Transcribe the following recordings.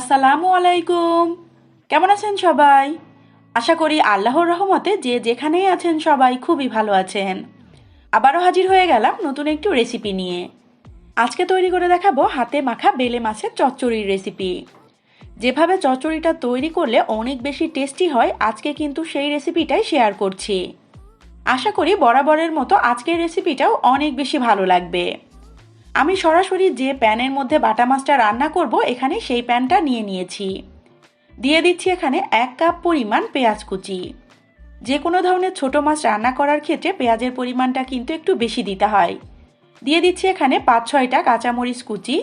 আসসালামু আলাইকুম। কেমন আছেন সবাই? আশা করি আল্লাহর রহমতে যে যেখানেই আছেন সবাই খুবই ভালো আছেন। আবারও হাজির হয়ে গেলাম নতুন একটু রেসিপি নিয়ে। আজকে তৈরি করে দেখাবো হাতে মাখা বেলে মাছের চচ্চড়ির রেসিপি যেভাবে চচ্চড়িটা তৈরি করলে অনেক বেশি টেস্টি হয়, আজকে কিন্তু সেই রেসিপিটাই শেয়ার করছি। আশা করি বরাবরের মতো আজকের রেসিপিটাও অনেক বেশি ভালো লাগবে। আমি সরাসরি যে প্যানের মধ্যে বাটা মাছটা রান্না করব, এখানে সেই প্যানটা নিয়ে নিয়েছি। দিয়ে দিচ্ছি এখানে এক কাপ পরিমাণ পেঁয়াজ কুচি। যে কোনো ধরনের ছোট মাছ রান্না করার ক্ষেত্রে পেঁয়াজের পরিমাণটা কিন্তু একটু বেশি দিতে হয়। দিয়ে দিচ্ছি এখানে পাঁচ ছয়টা কাঁচামরিচ কুচি,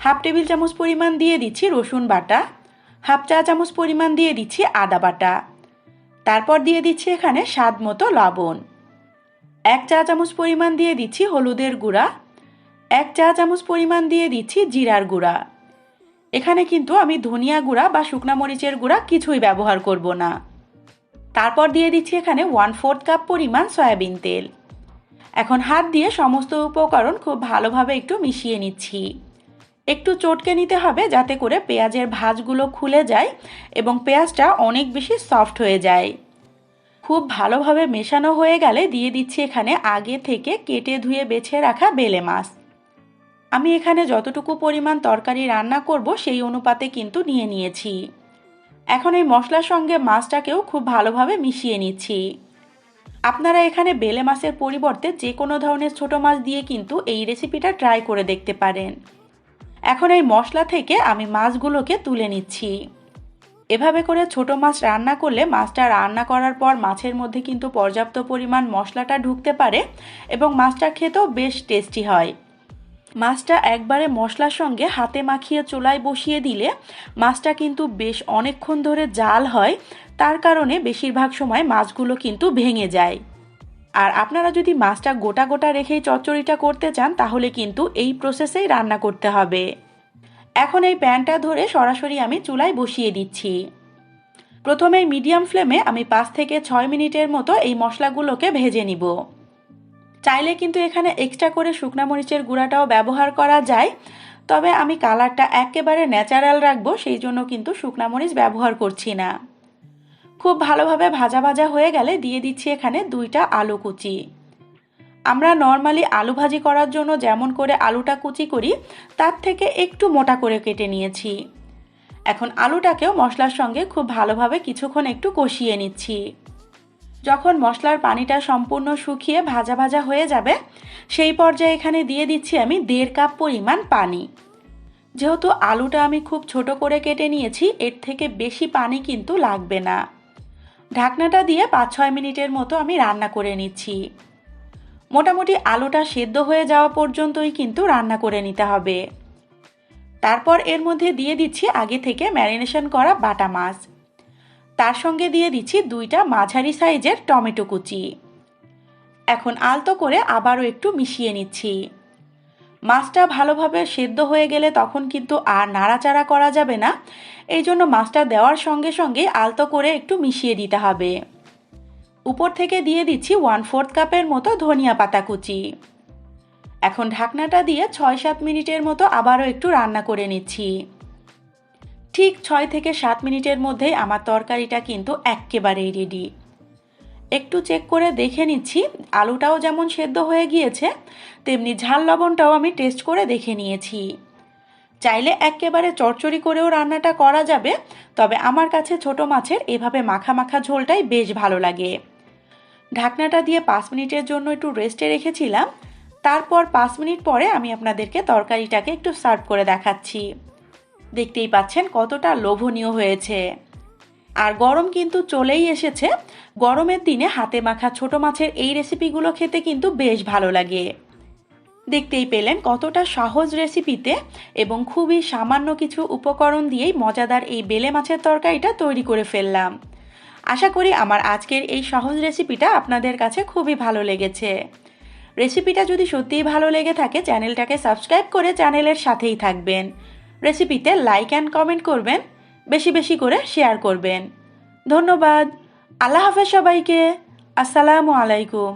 হাফ টেবিল চামচ পরিমাণ দিয়ে দিচ্ছি রসুন বাটা, হাফ চা চামচ পরিমাণ দিয়ে দিচ্ছি আদা বাটা। তারপর দিয়ে দিচ্ছি এখানে স্বাদ মতো লবণ। এক চা চামচ পরিমাণ দিয়ে দিচ্ছি হলুদের গুঁড়া এক চা চামচ পরিমাণ দিয়ে দিচ্ছি জিরার গুঁড়া। এখানে কিন্তু আমি ধনিয়া গুঁড়া বা শুকনা মরিচের গুঁড়া কিছুই ব্যবহার করব না। তারপর দিয়ে দিচ্ছি এখানে ওয়ান ফোর্থ কাপ পরিমাণ সয়াবিন তেল। এখন হাত দিয়ে সমস্ত উপকরণ খুব ভালোভাবে একটু মিশিয়ে নিচ্ছি। একটু চটকে নিতে হবে যাতে করে পেঁয়াজের ভাজগুলো খুলে যায় এবং পেঁয়াজটা অনেক বেশি সফট হয়ে যায়। খুব ভালোভাবে মেশানো হয়ে গেলে দিয়ে দিচ্ছি এখানে আগে থেকে কেটে ধুয়ে বেছে রাখা বেলে মাছ। আমি এখানে যতটুকু পরিমাণ তরকারি রান্না করব, সেই অনুপাতে কিন্তু নিয়ে নিয়েছি। এখন এই মশলার সঙ্গে মাছটাকেও খুব ভালোভাবে মিশিয়ে নিচ্ছি। আপনারা এখানে বেলে মাছের পরিবর্তে যে কোনো ধরনের ছোট মাছ দিয়ে কিন্তু এই রেসিপিটা ট্রাই করে দেখতে পারেন। এখন এই মশলা থেকে আমি মাছগুলোকে তুলে নিচ্ছি। এভাবে করে ছোট মাছ রান্না করলে মাছটা রান্না করার পর মাছের মধ্যে কিন্তু পর্যাপ্ত পরিমাণ মশলাটা ঢুকতে পারে এবং মাছটা খেতেও বেশ টেস্টি হয়। মাছটা একবারে মশলার সঙ্গে হাতে মাখিয়ে চুলায় বসিয়ে দিলে মাছটা কিন্তু বেশ অনেকক্ষণ ধরে জাল হয়। তার কারণে বেশিরভাগ সময় মাছগুলো কিন্তু ভেঙে যায়। আর আপনারা যদি মাছটা গোটা গোটা রেখেই চচ্চড়িটা করতে চান, তাহলে কিন্তু এই প্রসেসেই রান্না করতে হবে। এখন এই প্যানটা ধরে সরাসরি আমি চুলায় বসিয়ে দিচ্ছি। প্রথমে মিডিয়াম ফ্লেমে আমি পাঁচ থেকে ছয় মিনিটের মতো এই মশলাগুলোকে ভেজে নিব। চাইলে কিন্তু এখানে এক্সট্রা করে শুকনা মরিচের গুঁড়াটাও ব্যবহার করা যায়। তবে আমি কালারটা একেবারে ন্যাচারাল রাখব, সেই জন্য কিন্তু শুকনা মরিচ ব্যবহার করছি না। খুব ভালোভাবে ভাজা ভাজা হয়ে গেলে দিয়ে দিচ্ছি এখানে দুইটা আলু কুচি। আমরা নর্মালি আলু ভাজি করার জন্য যেমন করে আলুটা কুচি করি, তার থেকে একটু মোটা করে কেটে নিয়েছি। এখন আলুটাকেও মশলার সঙ্গে খুব ভালোভাবে কিছুক্ষণ একটু কষিয়ে নিচ্ছি। যখন মশলার পানিটা সম্পূর্ণ শুকিয়ে ভাজা ভাজা হয়ে যাবে, সেই পর্যায়ে এখানে দিয়ে দিচ্ছি আমি দেড় কাপ পরিমাণ পানি। যেহেতু আলুটা আমি খুব ছোট করে কেটে নিয়েছি, এর থেকে বেশি পানি কিন্তু লাগবে না। ঢাকনাটা দিয়ে পাঁচ ছয় মিনিটের মতো আমি রান্না করে নিচ্ছি। মোটামুটি আলুটা সেদ্ধ হয়ে যাওয়া পর্যন্তই কিন্তু রান্না করে নিতে হবে। তারপর এর মধ্যে দিয়ে দিচ্ছি আগে থেকে ম্যারিনেশন করা বাটা মাছ। তার সঙ্গে দিয়ে দিচ্ছি দুইটা মাঝারি সাইজের টমেটো কুচি। এখন আলতো করে আবারও একটু মিশিয়ে নিচ্ছি। মাছটা ভালোভাবে সেদ্ধ হয়ে গেলে তখন কিন্তু আর নাড়াচাড়া করা যাবে না। এই জন্য মাছটা দেওয়ার সঙ্গে সঙ্গে আলতো করে একটু মিশিয়ে দিতে হবে। উপর থেকে দিয়ে দিচ্ছি ওয়ান ফোর্থ কাপের মতো ধনিয়া পাতা কুচি। এখন ঢাকনাটা দিয়ে ছয় সাত মিনিটের মতো আবারও একটু রান্না করে নিচ্ছি। ঠিক ছয় থেকে সাত মিনিটের মধ্যেই আমার তরকারিটা কিন্তু একেবারেই রেডি একটু চেক করে দেখে নিচ্ছি, আলুটাও যেমন সেদ্ধ হয়ে গিয়েছে, তেমনি ঝাল লবণটাও আমি টেস্ট করে দেখে নিয়েছি। চাইলে একেবারে চড়চড়ি করেও রান্নাটা করা যাবে, তবে আমার কাছে ছোট মাছের এভাবে মাখা মাখা ঝোলটাই বেশ ভালো লাগে। ঢাকনাটা দিয়ে পাঁচ মিনিটের জন্য একটু রেস্টে রেখেছিলাম, তারপর পাঁচ মিনিট পরে আমি আপনাদেরকে তরকারিটাকে একটু সার্ভ করে দেখাচ্ছি। দেখতেই পাচ্ছেন কতটা লোভনীয় হয়েছে। আর গরম কিন্তু চলেই এসেছে। গরমের দিনে হাতে মাখা ছোট মাছের এই রেসিপিগুলো খেতে কিন্তু বেশ ভালো লাগে। দেখতেই পেলেন কতটা সহজ রেসিপিতে এবং খুবই সামান্য কিছু উপকরণ দিয়েই মজাদার এই বেলে মাছের তরকারিটা তৈরি করে ফেললাম। আশা করি আমার আজকের এই সহজ রেসিপিটা আপনাদের কাছে খুবই ভালো লেগেছে। রেসিপিটা যদি সত্যিই ভালো লেগে থাকে, চ্যানেলটাকে সাবস্ক্রাইব করে চ্যানেলের সাথেই থাকবেন। রেসিপিতে লাইক অ্যান্ড কমেন্ট করবেন, বেশি বেশি করে শেয়ার করবেন। ধন্যবাদ। আল্লাহ হাফেজ সবাইকে। আসসালামু আলাইকুম।